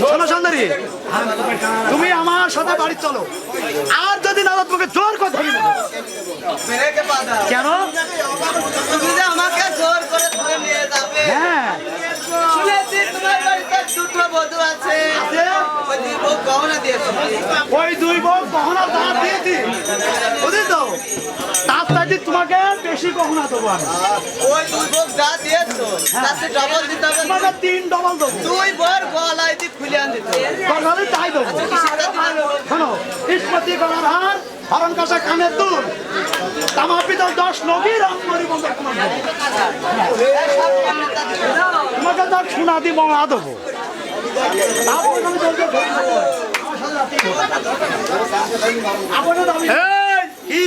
শোনো সুন্দরী। তুমি আমার সাথে বাড়ি চলো। আর যদি না তোমাকে জোর করে ধরে কেন? তুমি যে আমাকে জোর করে ধরে নিয়ে যাবে হ্যাঁ। শুনেছি তোমার বাড়িতে দুটো বধূ আছে ওই দুই বউ গহনা দিয়েছে ওই দুই বউ গহনা দাঁত দিয়েছি। বুঝলি তো? তার তোমাকে বেশি গহনা দেবো আমি। ওই দুই বউ যা দিয়েছ তাতে ডবল দিতে হবে। তোমাকে তিন ডবল দেবো। দুই বর গলায় দিয়ে খুলে আন দিতে হবে দরকার হলে তাই দেবো শোনো ইস্পতি গলার হার হরণ কাছে কানের দুল। তামা পিতল দশ নবীর অঙ্গরি বন্ধ তোমাকে তোমাকে তার সোনা দিব মা দেবো। তারপর আমি বলতে ধরে নেব। আমার সাথে রাত্রি করো। আপনি দাবি- এই, কি?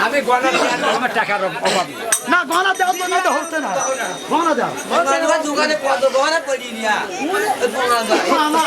আমি গয়না আমার টাকার অভাব না গহনা দাও তো না তো হচ্ছে না। গহনা দাও দোকানে কত গহনা পড়ি নিয়া না, না।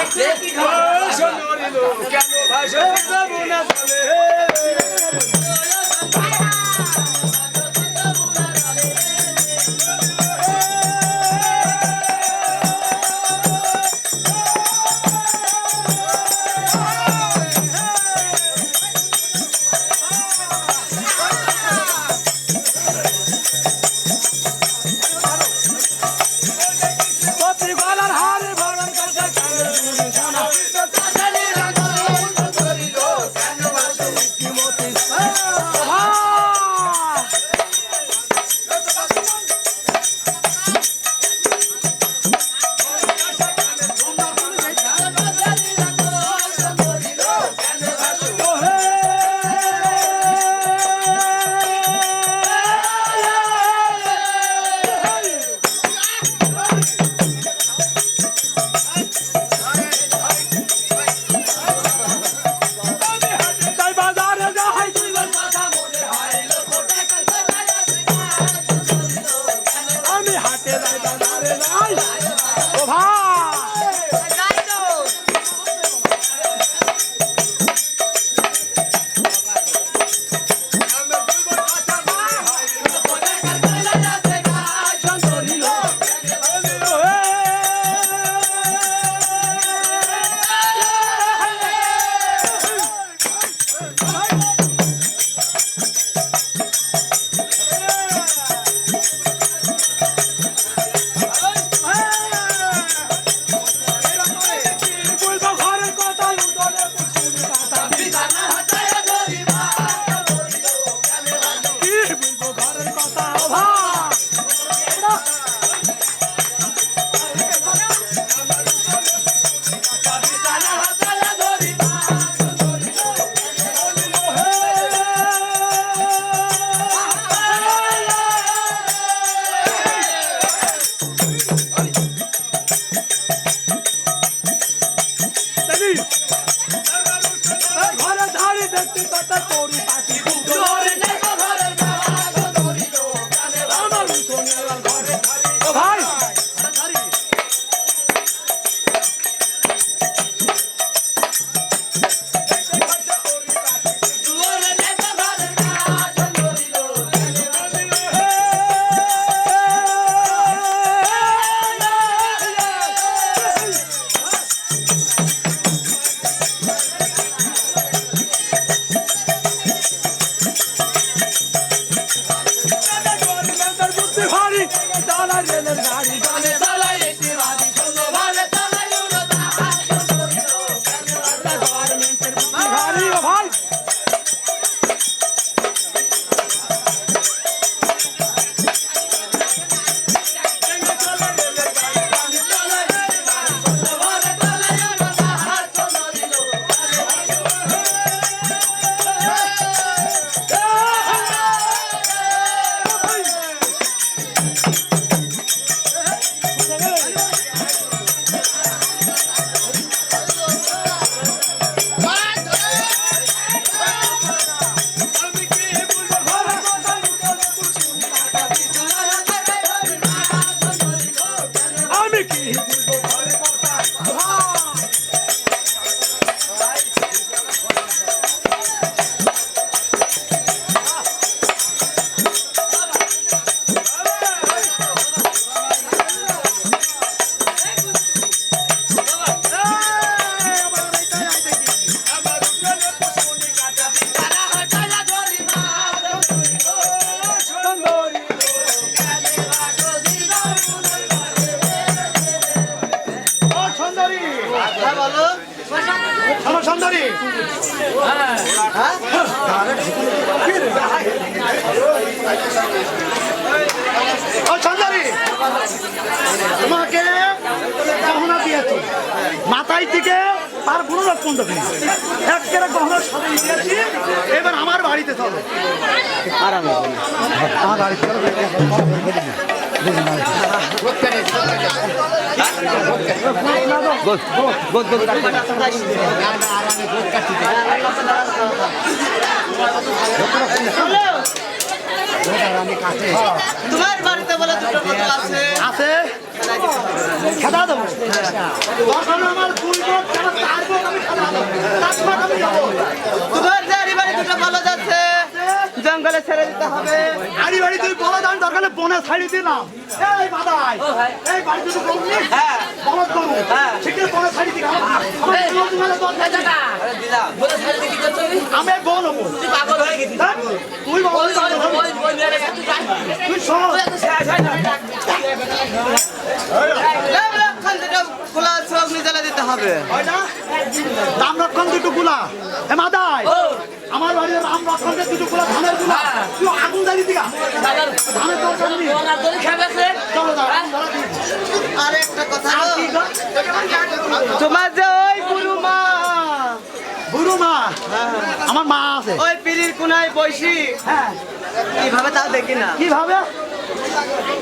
আমার সুন্দরী ও সুন্দরী তোমাকে গহনা দিয়েছি। মাথায় থেকে তার কোনো রকম দেখি একেবারে গহনা সাথে দিয়েছি, এবার আমার বাড়িতে চলো। আমার বাড়িতে চলো। তোমার বাড়িতে বলে দুটো বধূ আছে? আছে? খেদা দেবো। তখন আমার দুই কেন চার আমি খেদা দেবো? তারপর আমি যাব তোমার যে বাড়ি দুটো বলদ আছে জঙ্গলে ছেড়ে দিতে হবে। আড়ি বাড়ি তুই বলো দান দরকার বনে ছাড়ি দিলাম। এই বাদাই এই বাড়ি দুটো গরু হ্যাঁ। হ্যাঁ। আমার দুটো মেলে দশ হাজার টাকা। আমি বল হব পাগল হয়ে গেছি তুই বল তুই শোন লক্ষণ দুটো খোলা চোখ নিজলে দিতে হবে। রাম রক্ষণ দুটো গুলা হে মাদাই আমার বাড়ির রাম রক্ষণের দুটো গুলা ধানেরগুলা তুই আগুন দিগা। ধানের চলো জ্বালা। আর একটা কথা। গো? তোমার যে ওই গুরু মা। মা? আমার মা আছে। ওই পিড়ির কোনায় বসি। হ্যাঁ। কীভাবে তাও দেখি না। কীভাবে?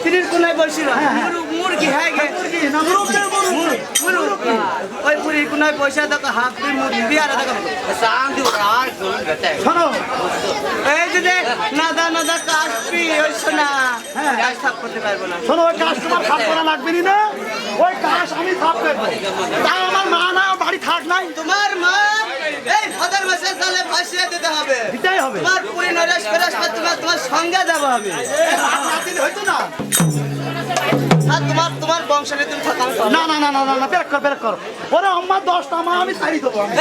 পিড়ির কোনায় বসি না। মুরু- মুরগি হ্যাঁ ওই পুরীর কোনায় বসে দেখো হাত দুই মুরগি আর দেখো। শোনো। এই যে যে নাদা নাদা কাশপি ওই শোনা হ্যাঁ। সাফ করতে পারব না। শোনো ওই কাজ তোমার সাফ করা লাগবে না ওই কাজ আমি সাফ করব। তাই আমার মা না বাড়ি থাক নাই। তোমার মা এই ভাদর মাসের সালে ভাসিয়ে দিতে হবে। দিতেই হবে। তোমার পুরী নরেশ ফেরাস তোমার তোমার সঙ্গে যাব আমি। হয়তো না। তোমার তোমার বংশে তুমি থাকা না না না না না না বের কর বের কর। ওরে আমার দশটা মা আমি ছাড়ি দেবো। আমি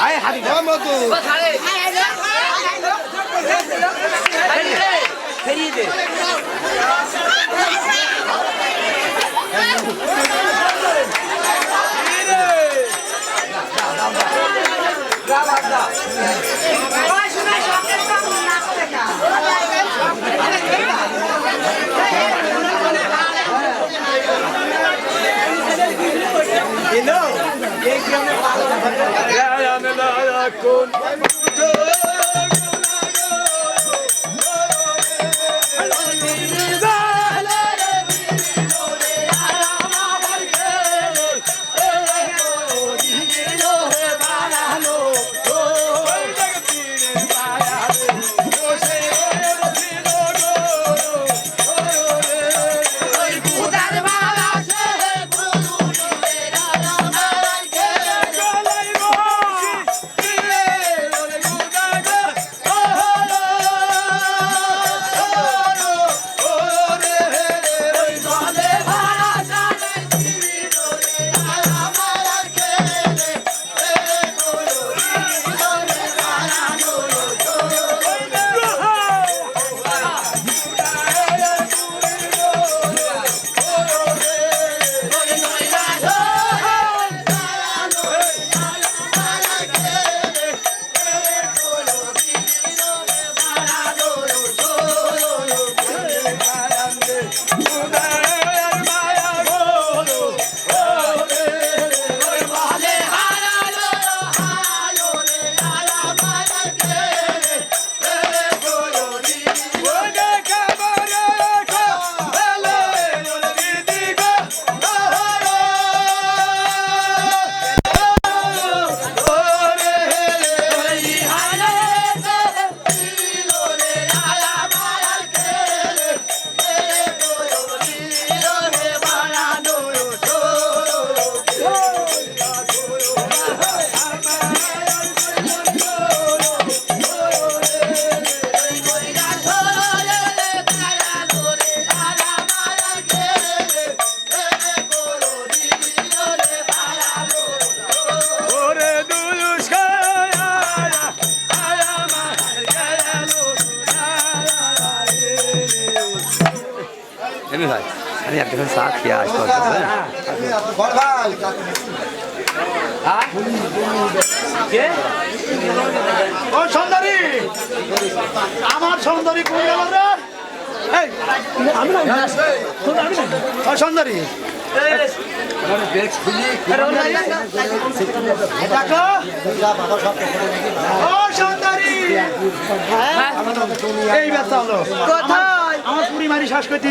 আয় হাতি দাও মধু ফেরিয়ে দে You know. يا يا ملاك كن Bang. আমার সুন্দরী কোন আমি না আমি না সুন্দরী এই ব্যস্ত হলো। কোথায়? আমার পুরি মারি শ্বাস করতে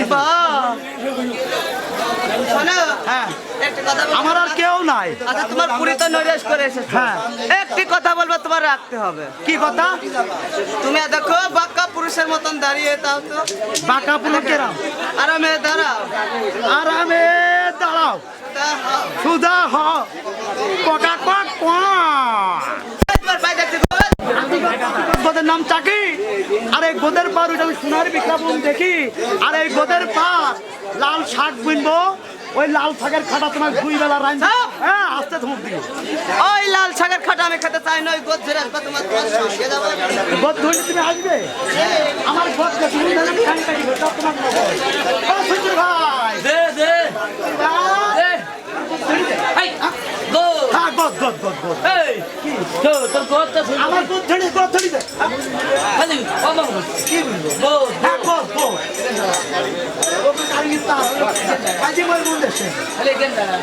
আমার আর কেউ নাই। আচ্ছা তোমার পুরি তো নৈরাশ করে এসেছে। হ্যাঁ। একটি কথা বলব তোমার রাখতে হবে। কি কথা? তুমি দেখো বাক্কা পুরুষের মতন দাঁড়িয়ে তাও তো। বাঁকা পুরো কেরাম আরামে দাঁড়াও। আরামে দাঁড়াও। সুদা হ ককা কক। গোদের নাম চাকি? আর এই গোদের পার ওইটা আমি সোনার বিজ্ঞাপন দেখি। আর এই গোদের পার লাল শাক বুনবো। ওই লাল শাকের খাটা তোমার দুই বেলা রাইন হ্যাঁ আস্তে ধমক দিও ওই লাল শাকের খাটা আমি খেতে চাই না ওই গোদ ঝেড়ে আসবা তোমার গোদ ধরলে তুমি আসবে? আমার গোদ তুমি ধরে ঠ্যাং কাটি তোমার নেব ও সুন্দর ভাই। দে দে। ভাই। দে। গোদ গোদ গোদ গোদ এই তো তোর কথা শুন আমার গোদ ধরে গোদ ধরি দে খালি বাবা কি বলব? গো হ্যাঁ গোদ গোদ ওকে কারি তা কাজী মই বল দেশে খালি কেন দাঁড়া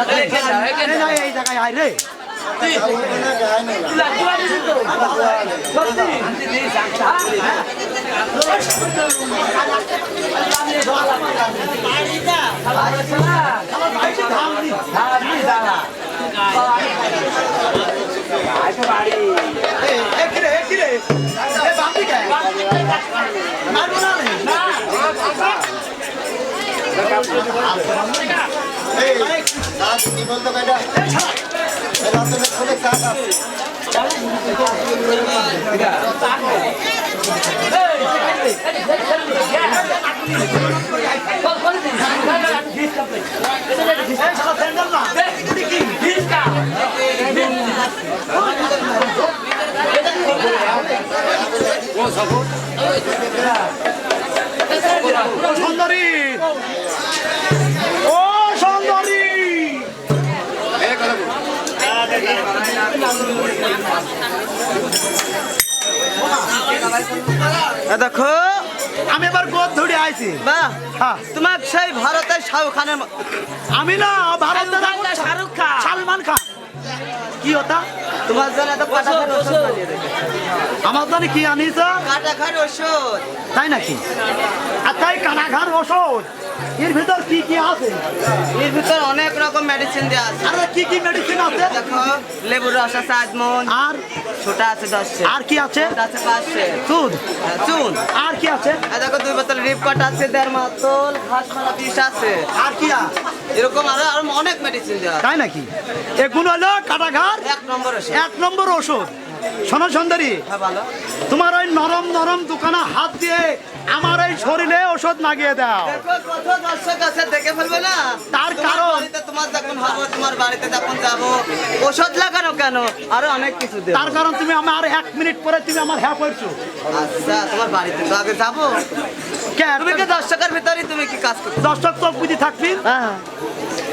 খালি কেন দাঁড়া এই জায়গায় আয় রে। লাগবা দিদি তো? দিদি এই বাপি কে মারবো না রে এই শালা স্যান্ডেল না ও সুন্দরী দেখো। আমি এবার গোদ ধরে আইছি। বাহ। হ্যাঁ। তোমার সেই ভারতের শাহরুখ খানের আমি না ভারতের শাহরুখ খান। সালমান খান। কি হতা তোমার জন্য এত খাট ওষুধ আমার জন্য কি আনিস? কাটা খাট ওষুধ। তাই নাকি? আর তাই কানাঘার ওষুধ। এর ভিতর কি কি আছে? এর ভিতর অনেক রকম মেডিসিন দেওয়া আছে। আরে কি কি মেডিসিন আছে? দেখো লেবুর রস আছে আজমন। আর? ছোটা আছে দশ। আর কি আছে? আছে পাঁচ। সের। দুধ হ্যাঁ, চুন। আর কি আছে? আর দেখো দুই বোতল রিপকট আছে দেড় মাতল ঘাস মারা বিষ আছে। আর কি আছে? এরকম আরও আরও অনেক মেডিসিন দেওয়া আছে। তাই নাকি? এগুলো হলো কাটাঘাট এক নম্বর ওষুধ। এক নম্বর ওষুধ। শোনো সুন্দরী তোমার ওই নরম নরম দোকানে হাত দিয়ে আমার এই শরীরে ওষুধ লাগিয়ে দাও। দেখো কত দর্শক আছে দেখে ফেলবে না? তার কারণ- তোমার যখন হব তোমার বাড়িতে যখন যাব ওষুধ লাগানো কেন? আরও অনেক কিছু দেবো। তার কারণ তুমি আমার এক মিনিট পরে তুমি আমার হ্যাঁ করছ। আচ্ছা তোমার বাড়িতে তো আগে যাব। কে? তুমি কি দর্শকের ভিতরে তুমি কি কাজ করছ? দর্শক চোখ বুঝি থাকবি? হ্যাঁ।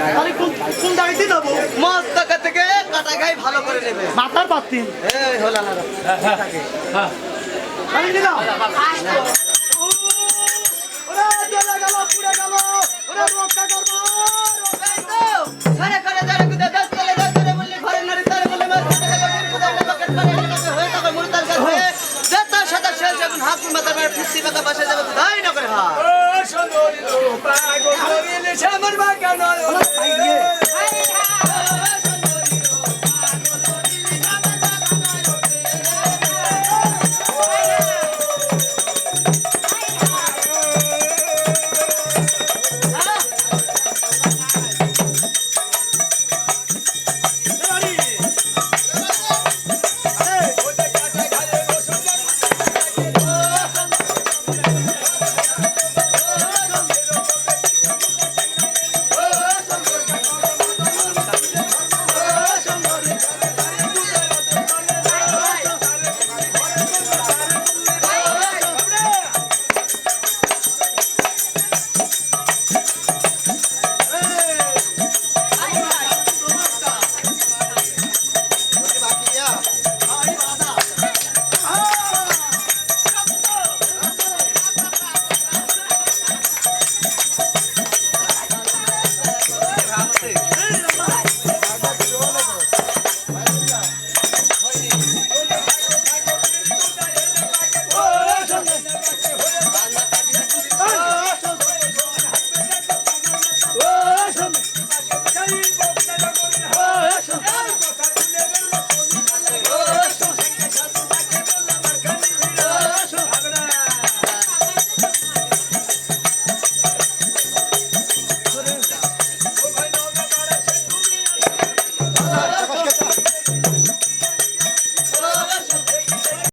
তাহলে কোন কোন দাঁড়িয়ে দেবো মস্তকা থেকে কাটা ভালো করে নেবে। মাথার পাত্তি এই দিলাম ওরে জ্বলে গেল পুড়ে গেল। ওরা রক্ষা করব। ঘরে ঘরে।